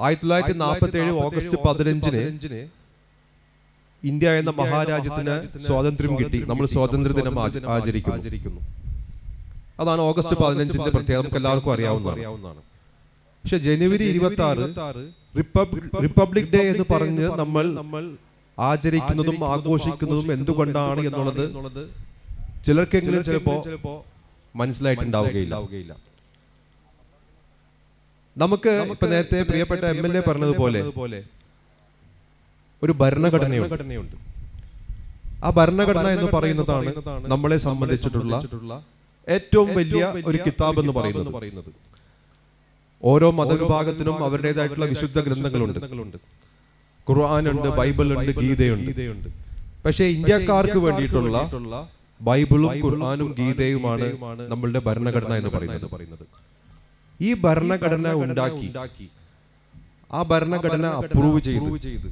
ആയിരത്തി തൊള്ളായിരത്തി നാൽപ്പത്തി ഏഴ് ഓഗസ്റ്റ് പതിനഞ്ചിന് ഇന്ത്യ എന്ന മഹാരാജ്യത്തിന് സ്വാതന്ത്ര്യം കിട്ടി. നമ്മൾ സ്വാതന്ത്ര്യ ദിനം ആച- ആചരിക്കുന്നു. അതാണ് ഓഗസ്റ്റ് പതിനഞ്ചിന്റെ പ്രത്യേകത. നമുക്ക് എല്ലാവർക്കും അറിയാവുന്നതാണ്. പക്ഷെ ജനുവരി ഇരുപത്തി ആറ് റിപ്പബ്ലിക് ഡേ എന്ന് പറഞ്ഞ് നമ്മൾ നമ്മൾ ആചരിക്കുന്നതും ആഘോഷിക്കുന്നതും എന്തുകൊണ്ടാണ് എന്നുള്ളത് ചിലർക്കെങ്കിലും ചിലപ്പോ മനസ്സിലായിട്ടുണ്ടാവുകയില്ല. നമുക്ക് ഇപ്പൊ നേരത്തെ പ്രിയപ്പെട്ട എം എൽ എ പറഞ്ഞതുപോലെ ഒരു ഭരണഘടനയുണ്ട്. ആ ഭരണഘടന എന്ന് പറയുന്നതാണ് നമ്മളെ സംബന്ധിച്ചിട്ടുള്ള ഏറ്റവും വലിയ ഒരു കിതാബ് എന്ന് പറയുന്നത്. ഓരോ മതവിഭാഗത്തിനും അവരുടേതായിട്ടുള്ള വിശുദ്ധ ഗ്രന്ഥങ്ങളുണ്ട്. ഖുർആൻ ഉണ്ട് ബൈബിൾ ഉണ്ട് ഗീതയുണ്ട്. പക്ഷേ ഇന്ത്യക്കാർക്ക് വേണ്ടിയിട്ടുള്ള ബൈബിളും ഖുർആാനും ഗീതയുമാണ് നമ്മളുടെ ഭരണഘടന എന്ന് പറയുന്നത്. ഈ ഭരണഘടന ഉണ്ടാക്കി. ആ ഭരണഘടന അപ്രൂവ് ചെയ്തു.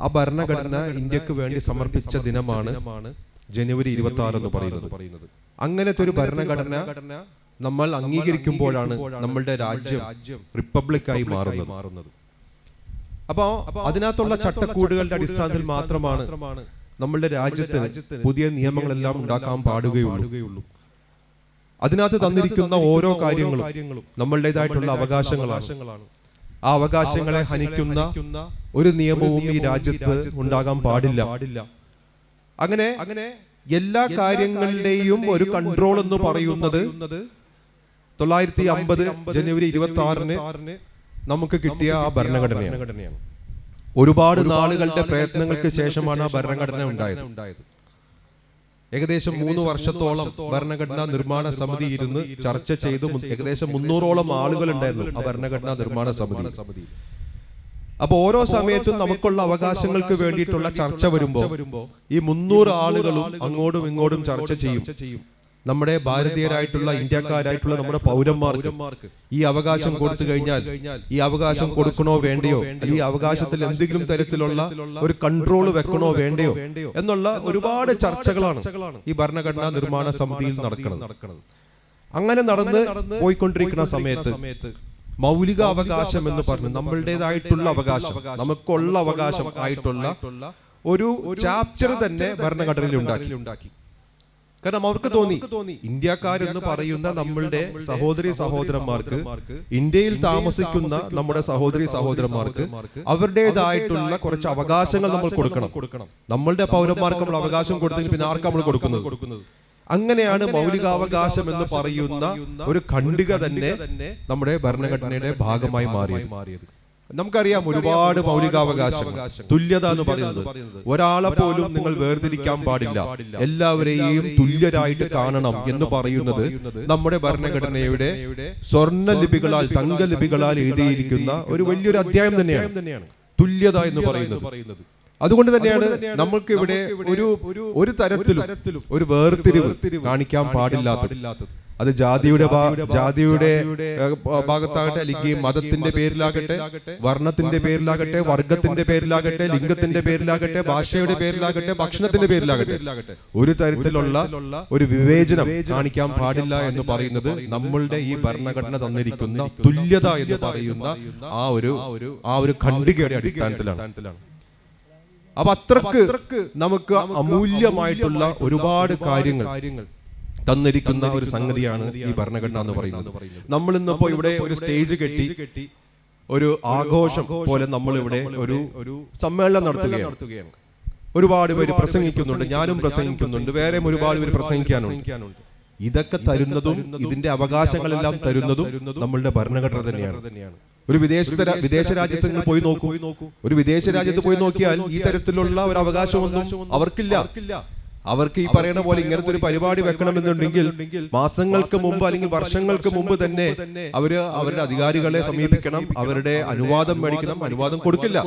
ആ ഭരണഘടന ഇന്ത്യയ്ക്ക് വേണ്ടി സമർപ്പിച്ച ദിനമാണ് ജനുവരി ഇരുപത്തി ആറ് എന്ന് പറയുന്നത് അങ്ങനത്തെ ഒരു ഭരണഘടന നമ്മൾ അംഗീകരിക്കുമ്പോഴാണ് നമ്മളുടെ രാജ്യം റിപ്പബ്ലിക്കായി മാറുന്നത്. അപ്പോ അതിനകത്തുള്ള ചട്ടക്കൂടുകളുടെ അടിസ്ഥാനത്തിൽ മാത്രമാണ് നമ്മളുടെ രാജ്യത്ത് പുതിയ നിയമങ്ങളെല്ലാം ഉണ്ടാക്കാൻ പാടുകയുള്ളൂ. അതിനകത്ത് തന്നിരിക്കുന്ന ഓരോ കാര്യങ്ങളും നമ്മളുടേതായിട്ടുള്ള അവകാശങ്ങളാണ്. ആ അവകാശങ്ങളെ ഹനിക്കുന്ന ഒരു നിയമവും ഈ രാജ്യത്ത് ഉണ്ടാകാൻ പാടില്ല. അങ്ങനെ അങ്ങനെ എല്ലാ കാര്യങ്ങളുടെയും ഒരു കൺട്രോൾ എന്ന് പറയുന്നത് തൊള്ളായിരത്തി അമ്പത് ജനുവരി ഇരുപത്തി ആറിന് നമുക്ക് കിട്ടിയ ആ ഭരണഘടനയാണ്. ഒരുപാട് നാളുകളുടെ പ്രയത്നങ്ങൾക്ക് ശേഷമാണ് ആ ഭരണഘടന ഉണ്ടായത്. ഏകദേശം മൂന്ന് വർഷത്തോളം ഭരണഘടനാ നിർമ്മാണ സമിതി ഇരുന്ന് ചർച്ച ചെയ്ത് ഏകദേശം മുന്നൂറോളം ആളുകൾ ഉണ്ടായിരുന്നു ആ ഭരണഘടനാ നിർമ്മാണ സമിതി. അപ്പൊ ഓരോ സമയത്തും നമുക്കുള്ള അവകാശങ്ങൾക്ക് വേണ്ടിയിട്ടുള്ള ചർച്ച വരുമ്പോ ഈ മുന്നൂറ് ആളുകളും അങ്ങോട്ടും ഇങ്ങോട്ടും ചർച്ച ചെയ്യും. നമ്മുടെ ഭാരതീയരായിട്ടുള്ള ഇന്ത്യക്കാരായിട്ടുള്ള നമ്മുടെ പൗരന്മാർക്ക് ഈ അവകാശം കൊടുത്തു കഴിഞ്ഞാൽ ഈ അവകാശം കൊടുക്കണോ വേണ്ടയോ? ഈ അവകാശത്തിൽ എന്തെങ്കിലും തരത്തിലുള്ള ഒരു കൺട്രോൾ വെക്കണോ വേണ്ടയോ? എന്നുള്ള ഒരുപാട് ചർച്ചകളാണ് ഈ ഭരണഘടനാ നിർമ്മാണ സമിതിയിൽ നടക്കുന്നത്. അങ്ങനെ നടന്ന് പോയിക്കൊണ്ടിരിക്കുന്ന സമയത്ത് മൗലിക അവകാശം എന്ന് പറഞ്ഞു നമ്മളുടേതായിട്ടുള്ള അവകാശം നമുക്കുള്ള അവകാശം ആയിട്ടുള്ള ഒരു ചാപ്റ്റർ തന്നെ ഭരണഘടനയിൽ ഉണ്ടാക്കി. കാരണം അവർക്ക് തോന്നി. ഇന്ത്യക്കാരെന്ന് പറയുന്ന നമ്മളുടെ സഹോദരി സഹോദരന്മാർക്ക് ഇന്ത്യയിൽ താമസിക്കുന്ന നമ്മുടെ സഹോദരി സഹോദരന്മാർക്ക് അവരുടേതായിട്ടുള്ള കുറച്ച് അവകാശങ്ങൾ നമ്മൾ കൊടുക്കണം. നമ്മളുടെ പൗരന്മാർക്ക് നമ്മൾ അവകാശം കൊടുത്തെങ്കിൽ പിന്നെ ആർക്ക് നമ്മൾ കൊടുക്കുന്നത്? അങ്ങനെയാണ് മൗലികാവകാശം എന്ന് പറയുന്ന ഒരു ഖണ്ഡിക തന്നെ നമ്മുടെ ഭരണഘടനയുടെ ഭാഗമായി മാറിയത്. നമുക്കറിയാം ഒരുപാട് മൗലികാവകാശം തുല്യത എന്ന് പറയുന്നത്. ഒരാളെ പോലും നിങ്ങൾ വേർതിരിക്കാൻ പാടില്ല. എല്ലാവരെയും തുല്യരായിട്ട് കാണണം എന്ന് പറയുന്നത് നമ്മുടെ ഭരണഘടനയുടെ സ്വർണ ലിപികളാൽ തങ്ക ലിപികളാൽ എഴുതിയിരിക്കുന്ന ഒരു വലിയൊരു അധ്യായം തന്നെയാണ്. തുല്യത എന്ന് പറയുന്നത്. അതുകൊണ്ട് തന്നെയാണ് നമ്മൾക്ക് ഇവിടെ ഒരു ഒരു തരത്തിലും ഒരു വേർതിരിവ് കാണിക്കാൻ പാടില്ലാത്തത്. അത് ജാതിയുടെ ജാതിയുടെ ഭാഗത്താകട്ടെ അല്ലെങ്കിൽ മതത്തിന്റെ പേരിലാകട്ടെ വർണത്തിന്റെ പേരിലാകട്ടെ വർഗത്തിന്റെ പേരിലാകട്ടെ ലിംഗത്തിന്റെ പേരിലാകട്ടെ ഭാഷയുടെ പേരിലാകട്ടെ ഭക്ഷണത്തിന്റെ പേരിലാകട്ടെ. ഒരു തരത്തിലുള്ള ഒരു വിവേചനം കാണിക്കാൻ പാടില്ല എന്ന് പറയുന്നത് നമ്മളുടെ ഈ ഭരണഘടന തന്നിരിക്കുന്ന തുല്യത എന്ന് പറയുന്ന ആ ഒരു ആ ഒരു ഖണ്ഡികയുടെ അടിസ്ഥാനത്തിലാണ്. അപ്പൊ അത്രയ്ക്ക് നമുക്ക് അമൂല്യമായിട്ടുള്ള ഒരുപാട് കാര്യങ്ങൾ തന്നിരിക്കുന്ന ഒരു സംഗതിയാണ് ഈ ഭരണഘടന എന്ന് പറയുന്നത്. നമ്മൾ ഇന്നിപ്പോ ഇവിടെ ഒരു സ്റ്റേജ് കെട്ടി ഒരു ആഘോഷം പോലെ നമ്മൾ ഇവിടെ ഒരു ഒരു സമ്മേളനം നടത്തുകയാണ്. ഒരുപാട് പേര് പ്രസംഗിക്കുന്നുണ്ട്. ഞാനും പ്രസംഗിക്കുന്നുണ്ട്. വേറെ ഒരുപാട് പേര് പ്രസംഗിക്കാനുണ്ട്. ഇതൊക്കെ തരുന്നതും ഇതിന്റെ അവകാശങ്ങളെല്ലാം തരുന്നതും നമ്മളുടെ ഭരണഘടന തന്നെയാണ്. ഒരു വിദേശ വിദേശ രാജ്യത്ത് നിങ്ങൾ പോയി നോക്കൂ. ഒരു വിദേശ രാജ്യത്ത് പോയി നോക്കിയാൽ ഈ തരത്തിലുള്ള ഒരു അവകാശമൊന്നും അവർക്കില്ല. അവർക്ക് ഈ പറയുന്ന പോലെ ഇങ്ങനത്തെ ഒരു പരിപാടി വെക്കണമെന്നുണ്ടെങ്കിൽ മാസങ്ങൾക്ക് മുമ്പ് അല്ലെങ്കിൽ വർഷങ്ങൾക്ക് മുമ്പ് തന്നെ അവർ അവരുടെ അധികാരികളെ സമീപിക്കണം അവരുടെ അനുവാദം മേടിക്കണം അനുവാദം കൊടുക്കില്ല.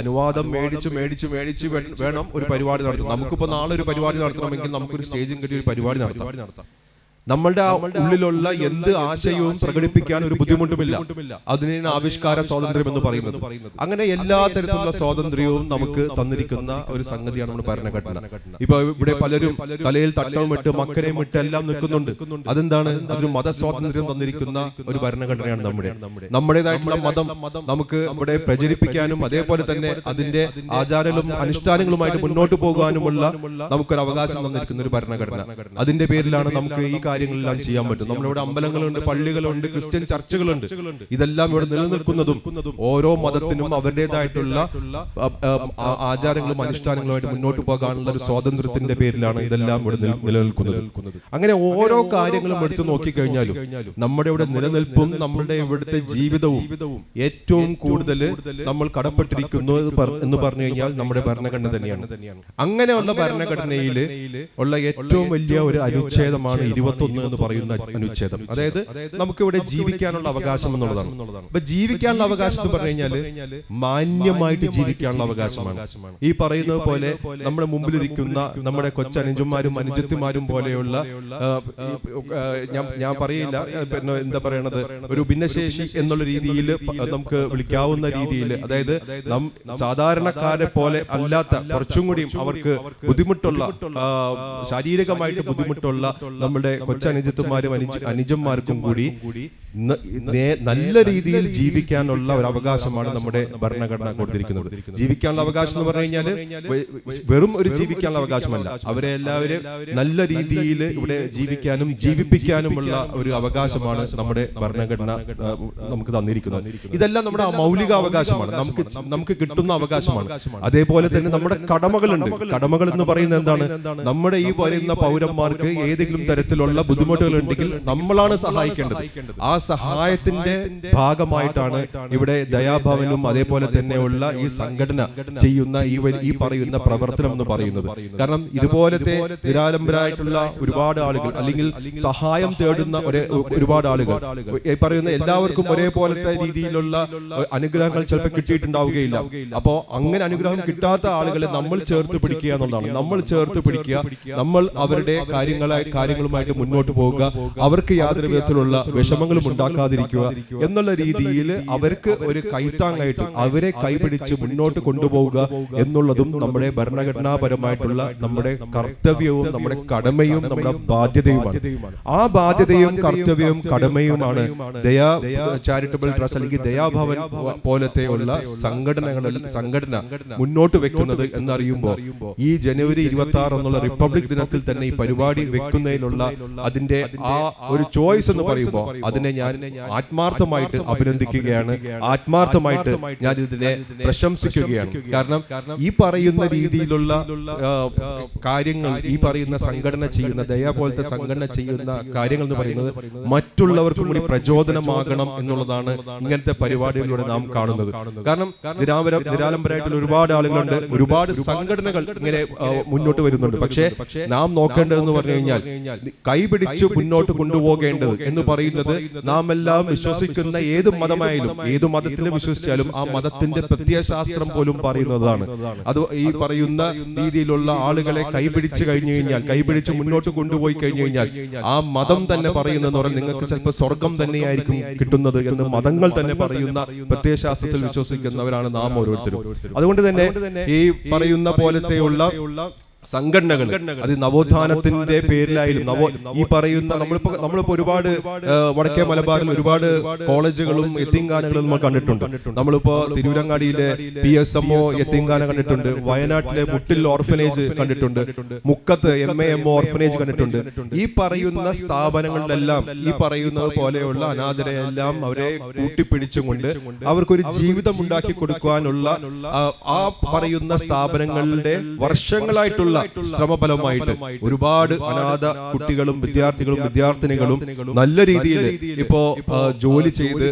അനുവാദം മേടിച്ച് മേടിച്ച് മേടിച്ച് വേണം ഒരു പരിപാടി നടത്തണം നമുക്കിപ്പോ നാളെ ഒരു പരിപാടി നടത്തണമെങ്കിൽ നമുക്കൊരു സ്റ്റേജും കെട്ടി ഒരു പരിപാടി നടത്താം. നമ്മളുടെ ആ ഉള്ളിലുള്ള എന്ത് ആശയവും പ്രകടിപ്പിക്കാൻ ഒരു ബുദ്ധിമുട്ടുമില്ല. അതിനാണ് ആവിഷ്കാര സ്വാതന്ത്ര്യം എന്ന് പറയുന്നത്. അങ്ങനെ എല്ലാ തരത്തിലുള്ള സ്വാതന്ത്ര്യവും നമുക്ക് തന്നിരിക്കുന്ന ഒരു സംഗതിയാണ് നമ്മുടെ ഭരണഘടന. ഇപ്പൊ ഇവിടെ പലരും കലയിൽ തട്ടവും ഇട്ട് മക്കനെയും ഇട്ട് എല്ലാം നിൽക്കുന്നുണ്ട്. അതെന്താണ്? അതൊരു മതസ്വാതന്ത്ര്യം തന്നിരിക്കുന്ന ഒരു ഭരണഘടനയാണ് നമ്മുടെ. നമ്മുടേതായിട്ടുള്ള മതം നമുക്ക് ഇവിടെ പ്രചരിപ്പിക്കാനും അതേപോലെ തന്നെ അതിന്റെ ആചാരങ്ങളും അനുഷ്ഠാനങ്ങളുമായിട്ട് മുന്നോട്ട് പോകാനുമുള്ള നമുക്കൊരു അവകാശം തന്നിരിക്കുന്ന ഒരു ഭരണഘടന. അതിന്റെ പേരിലാണ് നമുക്ക് ഈ കാര്യങ്ങളെല്ലാം ചെയ്യാൻ പറ്റും. നമ്മളിവിടെ അമ്പലങ്ങളുണ്ട് പള്ളികളുണ്ട് ക്രിസ്ത്യൻ ചർച്ചകളുണ്ട്. ഇതെല്ലാം ഇവിടെ നിലനിൽക്കുന്നതും ഓരോ മതത്തിനും അവരുടേതായിട്ടുള്ള ആചാരങ്ങളും അനുഷ്ഠാനങ്ങളുമായിട്ട് മുന്നോട്ട് പോകാനുള്ള ഒരു സ്വാതന്ത്ര്യത്തിന്റെ പേരിലാണ് ഇതെല്ലാം ഇവിടെ നിലനിൽക്കുന്നത്. അങ്ങനെ ഓരോ കാര്യങ്ങളും എടുത്തു നോക്കിക്കഴിഞ്ഞാലും നമ്മുടെ ഇവിടെ നിലനിൽപ്പും നമ്മുടെ ഇവിടുത്തെ ജീവിതവും ഏറ്റവും കൂടുതൽ നമ്മൾ കടപ്പെട്ടിരിക്കുന്നു എന്ന് പറഞ്ഞു കഴിഞ്ഞാൽ നമ്മുടെ ഭരണഘടന തന്നെയാണ്. അങ്ങനെയുള്ള ഭരണഘടനയിൽ ഉള്ള ഏറ്റവും വലിയ ഒരു അനുച്ഛേദമാണ് ഇരുപത്തൊന്ന് എന്ന് പറയുന്ന അനുച്ഛേദം. അതായത് നമുക്ക് ഇവിടെ ജീവിക്കാനുള്ള അവകാശം എന്നുള്ളതാണ്. അപ്പൊ ജീവിക്കാനുള്ള അവകാശം എന്ന് പറഞ്ഞു കഴിഞ്ഞാൽ മാന്യമായിട്ട് ജീവിക്കാനുള്ള അവകാശമാണ്. ഈ പറയുന്നത് പോലെ നമ്മുടെ മുമ്പിലിരിക്കുന്ന നമ്മുടെ കൊച്ചനുജന്മാരും അനുജത്തിമാരും പോലെയുള്ള ഞാൻ ഞാൻ പറയില്ല. പിന്നെ എന്താ പറയണത്? ഒരു ഭിന്നശേഷി എന്നുള്ള രീതിയിൽ നമുക്ക് വിളിക്കാവുന്ന രീതിയിൽ അതായത് നം സാധാരണക്കാരെ പോലെ അല്ലാത്ത കുറച്ചും കൂടിയും അവർക്ക് ബുദ്ധിമുട്ടുള്ള ശാരീരികമായിട്ട് ബുദ്ധിമുട്ടുള്ള നമ്മുടെ കൊച്ചനുജത്തുമാരും അനുജ അനുജന്മാർക്കും കൂടി നല്ല രീതിയിൽ ജീവിക്കാനുള്ള ഒരു അവകാശമാണ് നമ്മുടെ ഭരണഘടന കൊടുത്തിരിക്കുന്നത്. ജീവിക്കാനുള്ള അവകാശം എന്ന് പറഞ്ഞു കഴിഞ്ഞാൽ വെറും ഒരു ജീവിക്കാനുള്ള അവകാശമല്ല. അവരെ എല്ലാവരും നല്ല രീതിയിൽ ഇവിടെ ജീവിക്കാനും ജീവിപ്പിക്കാനുമുള്ള ഒരു അവകാശമാണ് നമ്മുടെ ഭരണഘടന നമുക്ക് തന്നിരിക്കുന്നത്. ഇതെല്ലാം നമ്മുടെ മൗലിക അവകാശമാണ്. നമുക്ക് നമുക്ക് കിട്ടുന്ന അവകാശമാണ്. അതേപോലെ തന്നെ നമ്മുടെ കടമകളുണ്ട്. കടമകൾ എന്ന് പറയുന്നത് എന്താണ്? നമ്മുടെ ഈ പറയുന്ന പൗരന്മാർക്ക് ഏതെങ്കിലും തരത്തിലുള്ള ബുദ്ധിമുട്ടുകൾ ഉണ്ടെങ്കിൽ നമ്മളാണ് സഹായിക്കേണ്ടത്. ആ സഹായത്തിന്റെ ഭാഗമായിട്ടാണ് ഇവിടെ ദയാഭവനും അതേപോലെ തന്നെയുള്ള ഈ സംഘടന ചെയ്യുന്ന ഈ ഈ പറയുന്ന പ്രവർത്തനം എന്ന് പറയുന്നത്. കാരണം ഇതുപോലത്തെ നിരാലംബരായിട്ടുള്ള ഒരുപാട് ആളുകൾ അല്ലെങ്കിൽ സഹായം തേടുന്ന ഒരേ ഒരുപാട് ആളുകൾ. ഈ പറയുന്ന എല്ലാവർക്കും ഒരേപോലത്തെ രീതിയിലുള്ള അനുഗ്രഹങ്ങൾ ചിലപ്പോൾ കിട്ടിയിട്ടുണ്ടാവുകയില്ല. അപ്പോ അങ്ങനെ അനുഗ്രഹം കിട്ടാത്ത ആളുകളെ നമ്മൾ ചേർത്ത് പിടിക്കുക എന്നുള്ളതാണ്. നമ്മൾ ചേർത്ത് പിടിക്കുക. നമ്മൾ അവരുടെ കാര്യങ്ങളായി കാര്യങ്ങളുമായിട്ട് മുന്നോട്ട് പോവുക. അവർക്ക് യാതൊരു വിധത്തിലുള്ള വിഷമങ്ങളും ഉണ്ടാക്കാതിരിക്കുക എന്നുള്ള രീതിയിൽ അവർക്ക് ഒരു കൈത്താങ്ങായിട്ട് അവരെ കൈപിടിച്ച് മുന്നോട്ട് കൊണ്ടുപോവുക എന്നുള്ളതും നമ്മുടെ ഭരണഘടനാപരമായിട്ടുള്ള നമ്മുടെ കർത്തവ്യവും നമ്മുടെ കടമയും നമ്മുടെ ബാധ്യതയുമാണ്. ആ ബാധ്യതയും കർത്തവ്യവും കടമയുമാണ് ദയാ ചാരിറ്റബിൾ ട്രസ്റ്റ് അല്ലെങ്കിൽ ദയാഭവൻ പോലത്തെ ഉള്ള സംഘടനകളിൽ സംഘടന മുന്നോട്ട് വെക്കുന്നത് എന്നറിയുമ്പോൾ ഈ ജനുവരി ഇരുപത്തി ആറ് എന്നുള്ള റിപ്പബ്ലിക് ദിനത്തിൽ തന്നെ ഈ പരിപാടി വെക്കുന്നതിലുള്ള അതിന്റെ ആ ഒരു ചോയ്സ് എന്ന് പറയുമ്പോൾ അതിനെ ഞാൻ ആത്മാർത്ഥമായിട്ട് അഭിനന്ദിക്കുകയാണ്. ആത്മാർത്ഥമായിട്ട് ഞാൻ ഇതിനെ പ്രശംസിക്കുകയാണ്. കാരണം ഈ പറയുന്ന രീതിയിലുള്ള കാര്യങ്ങൾ ഈ പറയുന്ന സംഘടന ചെയ്യുന്ന ദയ പോലത്തെ സംഘടന ചെയ്യുന്ന കാര്യങ്ങൾ എന്ന് പറയുന്നത് മറ്റുള്ളവർക്കും കൂടി പ്രചോദനമാകണം എന്നുള്ളതാണ് ഇങ്ങനത്തെ പരിപാടികളിലൂടെ നാം കാണുന്നത്. കാരണം നിരാമരം നിരാലംബരായിട്ടുള്ള ഒരുപാട് ആളുകളുണ്ട് ഒരുപാട് സംഘടനകൾ ഇങ്ങനെ മുന്നോട്ട് വരുന്നുണ്ട്. പക്ഷേ നാം നോക്കേണ്ടതെന്ന് പറഞ്ഞു കഴിഞ്ഞാൽ കൈപിടിച്ച് മുന്നോട്ട് കൊണ്ടുപോകേണ്ടത് എന്ന് പറയുന്നത് നാം എല്ലാം വിശ്വസിക്കുന്ന ഏത് മതമായാലും ഏത് മതത്തിൽ വിശ്വസിച്ചാലും ആ മതത്തിന്റെ പ്രത്യയശാസ്ത്രം പോലും പറയുന്നതാണ്. അത് ഈ പറയുന്ന രീതിയിലുള്ള ആളുകളെ കൈപിടിച്ച് കഴിഞ്ഞു കഴിഞ്ഞാൽ കൈപിടിച്ച് മുന്നോട്ട് കൊണ്ടുപോയി കഴിഞ്ഞു കഴിഞ്ഞാൽ ആ മതം തന്നെ പറയുന്നതെന്ന് പറഞ്ഞാൽ നിങ്ങൾക്ക് ചിലപ്പോൾ സ്വർഗം തന്നെയായിരിക്കും കിട്ടുന്നത് എന്ന് മതങ്ങൾ തന്നെ പറയുന്ന പ്രത്യയശാസ്ത്രത്തിൽ വിശ്വസിക്കുന്നവരാണ് നാം ഓരോരുത്തരും. അതുകൊണ്ട് തന്നെ ഈ പറയുന്ന പോലത്തെയുള്ള സംഘടനകൾ. അത് നവോത്ഥാനത്തിന്റെ പേരിലായാലും നവോ ഈ പറയുന്ന നമ്മളിപ്പോ നമ്മളിപ്പോ ഒരുപാട് വടക്കേ മലബാറിൽ ഒരുപാട് കോളേജുകളും എത്തിങ്കാനകളും നമ്മൾ കണ്ടിട്ടുണ്ട്. നമ്മളിപ്പോ തിരുവരങ്ങാടിയിലെ പി എസ് എം ഒ എത്തിങ്കാന കണ്ടിട്ടുണ്ട്. വയനാട്ടിലെ മുട്ടിൽ ഓർഫനേജ് കണ്ടിട്ടുണ്ട്. മുക്കത്ത് എം എ എം ഓർഫനേജ് കണ്ടിട്ടുണ്ട്. ഈ പറയുന്ന സ്ഥാപനങ്ങളിലെല്ലാം ഈ പറയുന്നത് പോലെയുള്ള അനാഥരെയെല്ലാം അവരെ കൂട്ടിപ്പിടിച്ചുകൊണ്ട് അവർക്കൊരു ജീവിതം ഉണ്ടാക്കി കൊടുക്കാനുള്ള ആ, ആ പറയുന്ന സ്ഥാപനങ്ങളുടെ വർഷങ്ങളായിട്ടുള്ള ശ്രമഫലമായിട്ട് ഒരുപാട് അനാഥ കുട്ടികളും വിദ്യാർത്ഥികളും വിദ്യാർത്ഥിനികളും നല്ല രീതിയിൽ ഇപ്പോ ജോലി ചെയ്ത്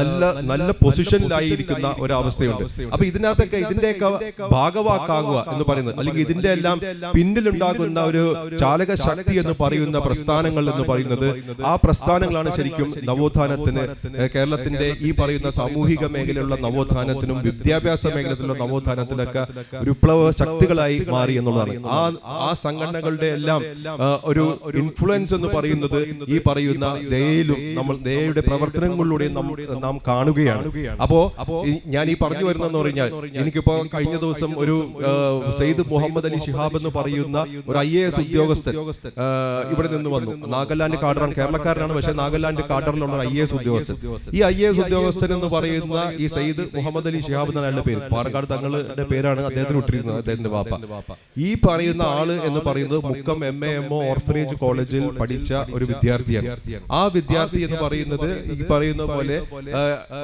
നല്ല നല്ല പൊസിഷനിലായിരിക്കുന്ന ഒരവസ്ഥയുണ്ട്. അപ്പൊ ഇതിനകത്തൊക്കെ ഇതിന്റെയൊക്കെ ഭാഗവാക്കാകുക എന്ന് പറയുന്നത് അല്ലെങ്കിൽ ഇതിന്റെ എല്ലാം പിന്നിലുണ്ടാകുന്ന ഒരു ചാലക ശക്തി എന്ന് പറയുന്ന പ്രസ്ഥാനങ്ങൾ എന്ന് പറയുന്നത് ആ പ്രസ്ഥാനങ്ങളാണ് ശരിക്കും നവോത്ഥാനത്തിന് കേരളത്തിന്റെ ഈ പറയുന്ന സാമൂഹിക മേഖലയിലുള്ള നവോത്ഥാനത്തിനും വിദ്യാഭ്യാസ മേഖലയിലുള്ള നവോത്ഥാനത്തിനൊക്കെ വിപ്ലവ ശക്തികളായി മാറി എന്നുള്ളതാണ് എന്നതാണ് ആ ആ സംഘടനകളുടെ എല്ലാം ഒരു ഇൻഫ്ലുവൻസ് എന്ന് പറയുന്നത് ഈ പറയുന്ന ദയയിലും നമ്മൾ ദയയുടെ പ്രവർത്തനങ്ങളിലൂടെ നാം കാണുകയാണ്. അപ്പോ ഞാൻ ഈ പറഞ്ഞു വരുന്നതെന്ന് പറഞ്ഞാൽ എനിക്കിപ്പോ കഴിഞ്ഞ ദിവസം ഒരു സെയ്ദ് മുഹമ്മദ് അലി ഷിഹാബ് എന്ന് പറയുന്ന ഒരു ഐ എ എസ് ഉദ്യോഗസ്ഥൻ ഇവിടെ നിന്ന് വന്നു. നാഗാലാൻഡ് കാഡറാണ് കേരളക്കാരനാണ്. പക്ഷെ നാഗാലാൻഡ് കാർഡറിലുള്ള ഐ എ എസ് ഉദ്യോഗസ്ഥൻ. ഈ ഐ എ എസ് ഉദ്യോഗസ്ഥൻ എന്ന് പറയുന്ന ഈ സെയ്ദ് മുഹമ്മദ് അലി ഷിഹാബ് എന്നാണ് അയാളുടെ പേര്. പാലക്കാട് തങ്ങളുടെ പേരാണ് അദ്ദേഹത്തിന് ഇട്ടിരിക്കുന്നത് അദ്ദേഹത്തിന്റെ വാപ്പ ഈ പറയുന്ന ആൾ എന്ന് പറയുന്നത് Mukkam M A M O orphanage കോളേജിൽ പഠിച്ച ഒരു വിദ്യാർത്ഥിയാണ്. ആ വിദ്യാർത്ഥി എന്ന് പറയുന്നത് ഈ പറയുന്ന പോലെ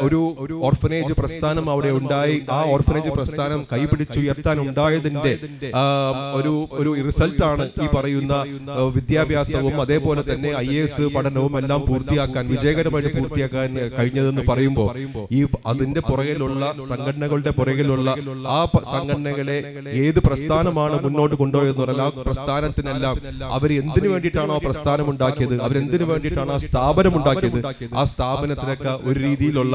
ഒരു ഓർഫനേജ് പ്രസ്ഥാനം അവിടെ ഉണ്ടായി. ആ ഓർഫനേജ് പ്രസ്ഥാനം കൈപിടിച്ചുയർത്താൻ ഉണ്ടായതിന്റെ ഒരു ഒരു റിസൾട്ട് ആണ് ഈ പറയുന്ന വിദ്യാഭ്യാസവും അതേപോലെ തന്നെ ഐ എസ് പഠനവും എല്ലാം പൂർത്തിയാക്കാൻ വിജയകരമായിട്ട് പൂർത്തിയാക്കാൻ കഴിഞ്ഞതെന്ന് പറയുമ്പോൾ ഈ അതിന്റെ പുറകിലുള്ള സംഘടനകളുടെ പുറകിലുള്ള ആ സംഘടനകളെ ഏത് പ്രസ്ഥാനമാണ് മുന്നോട്ട് കൊണ്ടുപോയെന്ന് പറഞ്ഞാൽ ആ പ്രസ്ഥാനത്തിനെല്ലാം. അവർ എന്തിനു വേണ്ടിയിട്ടാണോ പ്രസ്ഥാനം ഉണ്ടാക്കിയത്? അവരെന്തിനു വേണ്ടിയിട്ടാണ് ആ സ്ഥാപനം ഉണ്ടാക്കിയത്? ആ സ്ഥാപനത്തിനൊക്കെ ഒരു രീതിയിലുള്ള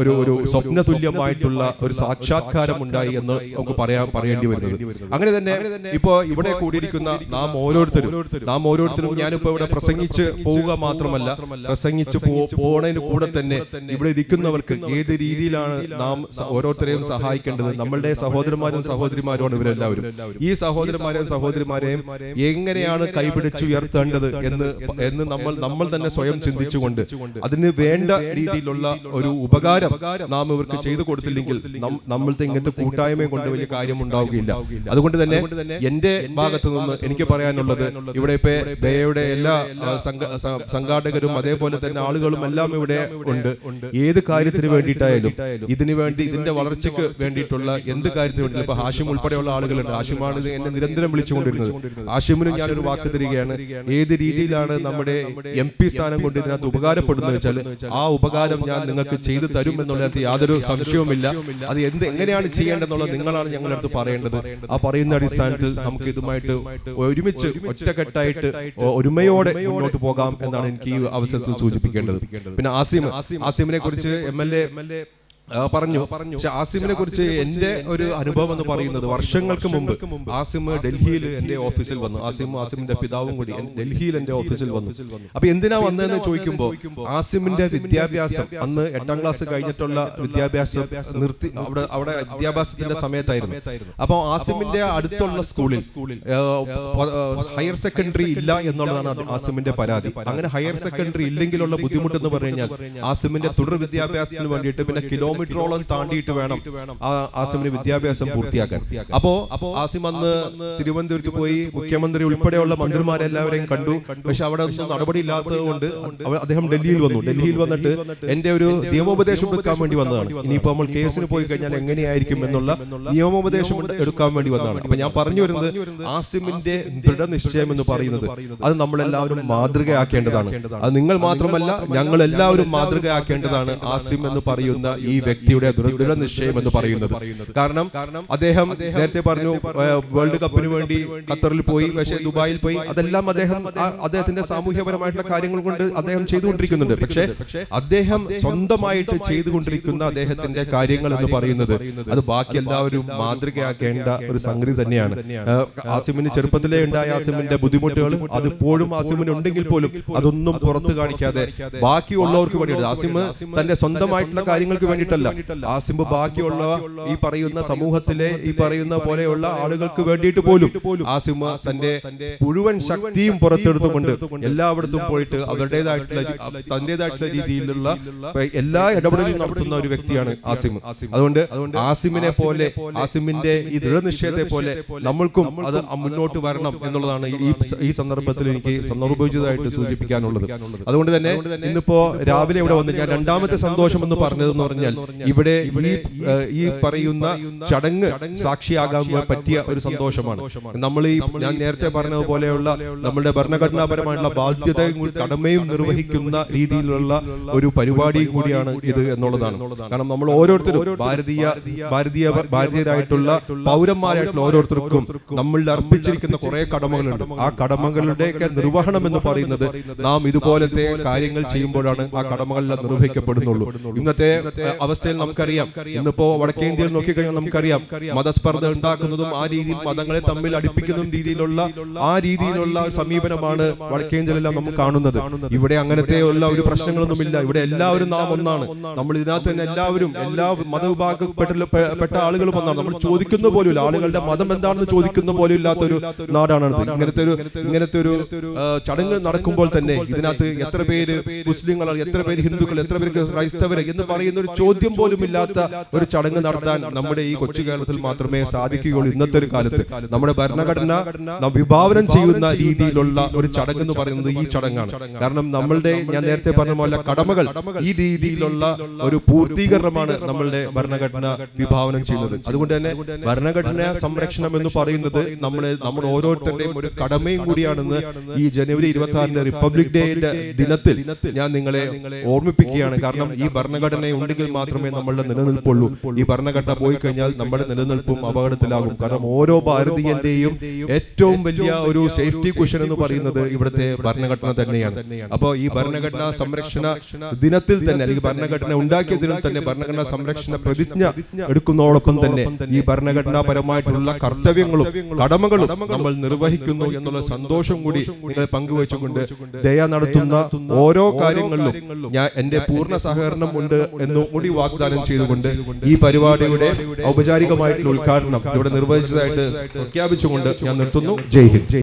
ഒരു ഒരു സ്വപ്ന തുല്യമായിട്ടുള്ള ഒരു സാക്ഷാത്കാരം ഉണ്ടായി എന്ന് നമുക്ക് പറയാൻ പറയേണ്ടി വരുന്നത്. അങ്ങനെ തന്നെ ഇപ്പോ ഇവിടെ കൂടിയിരിക്കുന്ന നാം ഓരോരുത്തരും നാം ഓരോരുത്തരും ഞാനിപ്പോ ഇവിടെ പ്രസംഗിച്ച് പോവുക മാത്രമല്ല പ്രസംഗിച്ച് പോണതിന് കൂടെ തന്നെ ഇവിടെ ഇരിക്കുന്നവർക്ക് ഏത് രീതിയിലാണ് നാം ഓരോരുത്തരെയും സഹായിക്കേണ്ടത്? നമ്മളുടെ സഹോദരന്മാരും സഹോദരിമാരുമാണ് ഇവരെല്ലാവരും. ഈ സഹോദരന്മാരെയും സഹോദരിമാരെയും എങ്ങനെയാണ് കൈപിടിച്ചുയർത്തേണ്ടത് എന്ന് എന്ന് നമ്മൾ നമ്മൾ തന്നെ സ്വയം ചിന്തിച്ചുകൊണ്ട് അതിന് വേണ്ട രീതിയിലുള്ള ഒരു ഉപകാരം നാം ഇവർക്ക് ചെയ്തു കൊടുത്തില്ലെങ്കിൽ നമ്മളത്തെ ഇങ്ങനത്തെ കൂട്ടായ്മയും കൊണ്ട് വലിയ കാര്യം ഉണ്ടാവുകയില്ല അതുകൊണ്ട് തന്നെ എന്റെ ഭാഗത്തു നിന്ന് എനിക്ക് പറയാനുള്ളത് ഇവിടെ ഇപ്പൊ ദയയുടെ എല്ലാ സംഘാടകരും അതേപോലെ തന്നെ ആളുകളും എല്ലാം ഇവിടെ ഉണ്ട്. ഏത് കാര്യത്തിന് വേണ്ടിയിട്ടായാലും ഇതിനു വേണ്ടി ഇതിന്റെ വളർച്ചയ്ക്ക് വേണ്ടിയിട്ടുള്ള എന്ത് കാര്യത്തിന് വേണ്ടി ഇപ്പൊ ഹാഷിം ഉൾപ്പെടെയുള്ള ആളുകളുണ്ട്. ഹാഷിമാണ് ഇത് എന്നെ നിരന്തരം വിളിച്ചുകൊണ്ടിരുന്നത്. ഹാഷിമിനും ഞാനൊരു വാക്ക് തരികയാണ്. ഏത് രീതിയിലാണ് നമ്മുടെ എം പി സ്ഥാനം കൊണ്ട് ഇതിനകത്ത് ഉപകാരപ്പെടുന്നത് വെച്ചാൽ ആ ഉപകാരം ഞാൻ നിങ്ങൾക്ക് ചെയ്തു തരും എന്നുള്ളതിനകത്ത് യാതൊരു സംശയവുമില്ല. അത് എന്ത് എങ്ങനെയാണ് ചെയ്യേണ്ടതെന്നുള്ളത് നിങ്ങളാണ് ഞങ്ങളുടെ അടുത്ത് പറയേണ്ടത്. ആ പറയുന്ന അടിസ്ഥാനത്തിൽ നമുക്ക് ഇതുമായിട്ട് ഒരുമിച്ച് ഒറ്റക്കെട്ടായിട്ട് ഒരുമയോടെ മുന്നോട്ട് പോകാം എന്നാണ് എനിക്ക് ഈ അവസരത്തിൽ സൂചിപ്പിക്കേണ്ടത്. പിന്നെ ആസിം ആസിമിനെ കുറിച്ച് എം എൽ എ പറഞ്ഞു. പക്ഷെ ആസിമിനെ കുറിച്ച് എന്റെ ഒരു അനുഭവം എന്ന് പറയുന്നത് വർഷങ്ങൾക്ക് മുമ്പ് ആസിം ഡൽഹിയിൽ എന്റെ ഓഫീസിൽ വന്നു. ആസിം ആസിമിന്റെ പിതാവും കൂടി ഡൽഹിയിൽ എന്റെ ഓഫീസിൽ വന്നു. അപ്പൊ എന്തിനാ വന്നതെന്ന് ചോദിക്കുമ്പോൾ ആസിമിന്റെ വിദ്യാഭ്യാസം അന്ന് എട്ടാം ക്ലാസ് കഴിഞ്ഞിട്ടുള്ള വിദ്യാഭ്യാസം നിർത്തി അവിടെ അവിടെ വിദ്യാഭ്യാസത്തിന്റെ സമയത്തായിരുന്നു. അപ്പൊ ആസിമിന്റെ അടുത്തുള്ള സ്കൂളിൽ ഹയർ സെക്കൻഡറി ഇല്ല എന്നുള്ളതാണ് ആസിമിന്റെ പരാതി. അങ്ങനെ ഹയർ സെക്കൻഡറി ഇല്ലെങ്കിലുള്ള ബുദ്ധിമുട്ട് എന്ന് പറഞ്ഞു കഴിഞ്ഞാൽ ആസിമിന്റെ തുടർ വിദ്യാഭ്യാസത്തിന് വേണ്ടിയിട്ട് പിന്നെ കിലോമീറ്ററോളം താണ്ടിയിട്ട് വേണം ആസിമിന് വിദ്യാഭ്യാസം പൂർത്തിയാക്കാൻ. അപ്പോ ആസിം അന്ന് തിരുവനന്തപുരത്ത് പോയി മുഖ്യമന്ത്രി ഉൾപ്പെടെയുള്ള മന്ത്രിമാരെല്ലാവരെയും കണ്ടു. പക്ഷെ അവിടെ ഒന്നും നടപടി ഇല്ലാത്തത് കൊണ്ട് അദ്ദേഹം ഡൽഹിയിൽ വന്നു. ഡൽഹിയിൽ വന്നിട്ട് എന്റെ ഒരു നിയമോപദേശം എടുക്കാൻ വേണ്ടി വന്നതാണ്. ഇനിയിപ്പോ നമ്മൾ കേസിന് പോയി കഴിഞ്ഞാൽ എങ്ങനെയായിരിക്കും എന്നുള്ള നിയമോപദേശം എടുക്കാൻ വേണ്ടി വന്നതാണ്. അപ്പൊ ഞാൻ പറഞ്ഞു വരുന്നത് ആസിമിന്റെ ദൃഢനിശ്ചയം എന്ന് പറയുന്നത് അത് നമ്മളെല്ലാവരും മാതൃകയാക്കേണ്ടതാണ്. അത് നിങ്ങൾ മാത്രമല്ല ഞങ്ങൾ എല്ലാവരും മാതൃകയാക്കേണ്ടതാണ് ആസിം എന്ന് പറയുന്ന ഈ വ്യക്തിയുടെ ദൃഢ നിശ്ചയം എന്ന് പറയുന്നത്. കാരണം അദ്ദേഹം നേരത്തെ പറഞ്ഞു വേൾഡ് കപ്പിന് വേണ്ടി ഖത്തറിൽ പോയി പക്ഷേ ദുബായിൽ പോയി. അതെല്ലാം അദ്ദേഹം അദ്ദേഹത്തിന്റെ സാമൂഹ്യപരമായിട്ടുള്ള കാര്യങ്ങൾ കൊണ്ട് അദ്ദേഹം ചെയ്തുകൊണ്ടിരിക്കുന്നുണ്ട്. പക്ഷേ അദ്ദേഹം സ്വന്തമായിട്ട് ചെയ്തുകൊണ്ടിരിക്കുന്ന അദ്ദേഹത്തിന്റെ കാര്യങ്ങൾ എന്ന് പറയുന്നത് അത് ബാക്കി എല്ലാവരും മാതൃകയാക്കേണ്ട ഒരു സംഗതി തന്നെയാണ്. ആസിമിന് ചെറുപ്പത്തിലേ ഉണ്ടായ ആസിമിന്റെ ബുദ്ധിമുട്ടുകൾ അതിപ്പോഴും ആസിമിന് ഉണ്ടെങ്കിൽ പോലും അതൊന്നും പുറത്തു കാണിക്കാതെ ബാക്കിയുള്ളവർക്ക് വേണ്ടിയിട്ട് ആസിം തന്റെ സ്വന്തമായിട്ടുള്ള കാര്യങ്ങൾക്ക് വേണ്ടിയിട്ടല്ല. ആസിം ബാക്കിയുള്ള ഈ പറയുന്ന സമൂഹത്തിലെ ഈ പറയുന്ന പോലെയുള്ള ആളുകൾക്ക് വേണ്ടിയിട്ട് പോലും ആസിം തന്റെ മുഴുവൻ ശക്തിയും പുറത്തെടുത്തുകൊണ്ട് എല്ലായിടത്തും പോയിട്ട് അവരുടേതായിട്ടുള്ള തന്റേതായിട്ടുള്ള രീതിയിലുള്ള എല്ലാ ഇടപെടലും നടത്തുന്ന ഒരു വ്യക്തിയാണ് ആസിം. അതുകൊണ്ട് ആസിമിനെ പോലെ ആസിമിന്റെ ഈ ദൃഢനിശ്ചയത്തെ പോലെ നമ്മൾക്കും അത് മുന്നോട്ട് വരണം എന്നുള്ളതാണ് ഈ ഈ സന്ദർഭത്തിൽ എനിക്ക് സന്ദർഭോചിതമായിട്ട് സൂചിപ്പിക്കാനുള്ളത്. അതുകൊണ്ട് തന്നെ ഇന്നിപ്പോ രാവിലെ ഇവിടെ വന്ന് ഞാൻ രണ്ടാമത്തെ സന്തോഷം എന്ന് പറഞ്ഞതെന്ന് പറഞ്ഞാൽ ഇവിടെ ഈ ഈ പറയുന്ന ചടങ്ങ് സാക്ഷിയാകാൻ പറ്റിയ ഒരു സന്തോഷമാണ്. നമ്മൾ ഈ ഞാൻ നേരത്തെ പറഞ്ഞതുപോലെയുള്ള നമ്മുടെ ഭരണഘടനാപരമായിട്ടുള്ള ബാധ്യതയും കടമയും നിർവഹിക്കുന്ന രീതിയിലുള്ള ഒരു പരിപാടി കൂടിയാണ് ഇത് എന്നുള്ളതാണ്. കാരണം നമ്മൾ ഓരോരുത്തരും ഭാരതീയ ഭാരതീയ ഭാരതീയരായിട്ടുള്ള പൗരന്മാരായിട്ടുള്ള ഓരോരുത്തർക്കും നമ്മൾ അർപ്പിച്ചിരിക്കുന്ന കുറെ കടമകളുണ്ട്. ആ കടമകളുടെയൊക്കെ നിർവഹണം എന്ന് പറയുന്നത് നാം ഇതുപോലത്തെ കാര്യങ്ങൾ ചെയ്യുമ്പോഴാണ് ആ കടമകളെല്ലാം നിർവഹിക്കപ്പെടുന്നുള്ളൂ. ഇന്നത്തെ അവസ്ഥ അവസ്ഥയിൽ നമുക്കറിയാം. ഇന്നിപ്പോ വടക്കേ ഇന്ത്യയിൽ നോക്കിക്കഴിഞ്ഞാൽ നമുക്കറിയാം. മതസ്പർദ്ധ ഉണ്ടാക്കുന്നതും ആ രീതിയിൽ മതങ്ങളെ തമ്മിൽ അടുപ്പിക്കുന്നതും രീതിയിലുള്ള ആ രീതിയിലുള്ള സമീപനമാണ് വടക്കേ ഇന്ത്യയിലെല്ലാം നമ്മൾ കാണുന്നത്. ഇവിടെ അങ്ങനത്തെ ഉള്ള ഒരു പ്രശ്നങ്ങളൊന്നുമില്ല. ഇവിടെ എല്ലാവരും നാം ഒന്നാണ്. നമ്മൾ ഇതിനകത്ത് തന്നെ എല്ലാവരും എല്ലാ മതവിഭാഗപ്പെട്ട പെട്ട ആളുകളും ഒന്നാണ്. നമ്മൾ ചോദിക്കുന്ന പോലും ആളുകളുടെ മതം എന്താണെന്ന് ചോദിക്കുന്ന പോലും ഇല്ലാത്തൊരു നാടാണ്. ഇങ്ങനത്തെ ഒരു ഇങ്ങനത്തെ ഒരു ചടങ്ങ് നടക്കുമ്പോൾ തന്നെ ഇതിനകത്ത് എത്ര പേര് മുസ്ലിങ്ങൾ എത്ര പേര് ഹിന്ദുക്കൾ എത്ര പേര് ക്രൈസ്തവര് എന്ന് പറയുന്ന ഒരു ചോദ്യം പോലും ഇല്ലാത്ത ഒരു ചടങ്ങ് നടത്താൻ നമ്മുടെ ഈ കൊച്ചു കേരളത്തിൽ മാത്രമേ സാധിക്കുകയുള്ളൂ ഇന്നത്തെ ഒരു കാലത്ത്. നമ്മുടെ ഭരണഘടന വിഭാവനം ചെയ്യുന്ന രീതിയിലുള്ള ഒരു ചടങ്ങ് എന്ന് പറയുന്നത് ഈ ചടങ്ങാണ്. കാരണം നമ്മളുടെ ഞാൻ നേരത്തെ പറഞ്ഞ പോലെ കടമകൾ ഈ രീതിയിലുള്ള ഒരു പൂർത്തീകരണമാണ് നമ്മളുടെ ഭരണഘടന വിഭാവനം ചെയ്യുന്നത്. അതുകൊണ്ട് തന്നെ ഭരണഘടന സംരക്ഷണം എന്ന് പറയുന്നത് നമ്മളെ നമ്മുടെ ഓരോരുത്തരുടെയും ഒരു കടമയും കൂടിയാണെന്ന് ഈ ജനുവരി ഇരുപത്തി ആറിന്റെ റിപ്പബ്ലിക് ഡേയുടെ ദിനത്തിൽ ഞാൻ നിങ്ങളെ ഓർമ്മിപ്പിക്കുകയാണ്. കാരണം ഈ ഭരണഘടന ഉണ്ടെങ്കിൽ മാത്രമേ നമ്മളുടെ നിലനിൽപ്പുള്ളൂ. ഈ ഭരണഘടന പോയി കഴിഞ്ഞാൽ നമ്മുടെ നിലനിൽപ്പും അപകടത്തിലാകും. കാരണം ഓരോ ഭാരതീയന്റെയും ഏറ്റവും വലിയ ഒരു സേഫ്റ്റി കുഷൻ എന്ന് പറയുന്നത് ഇവിടുത്തെ ഭരണഘടന തന്നെയാണ്. അപ്പോൾ ഈ ഭരണഘടനാ സംരക്ഷണ ദിനത്തിൽ തന്നെ അല്ലെങ്കിൽ ഭരണഘടന ഉണ്ടാക്കിയ ദിനം തന്നെ ഭരണഘടനാ സംരക്ഷണ പ്രതിജ്ഞ എടുക്കുന്നതോടൊപ്പം തന്നെ ഈ ഭരണഘടനാപരമായിട്ടുള്ള കർത്തവ്യങ്ങളും കടമകളും നമ്മൾ നിർവഹിക്കുന്നു എന്നുള്ള സന്തോഷം കൂടി നിങ്ങളെ പങ്കുവച്ചുകൊണ്ട് ദയ നടത്തുന്ന ഓരോ കാര്യങ്ങളിലും ഞാൻ എന്റെ പൂർണ സഹകരണം ഉണ്ട് എന്നും കൂടി വാഗ്ദാനം ചെയ്തുകൊണ്ട് ഈ പരിപാടിയുടെ ഔപചാരികമായിട്ടുള്ള ഉദ്ഘാടനം ഇവിടെ നിർവഹിച്ചതായിട്ട് പ്രഖ്യാപിച്ചുകൊണ്ട് ഞാൻ നിർത്തുന്നു. ജയ് ഹിന്ദ്.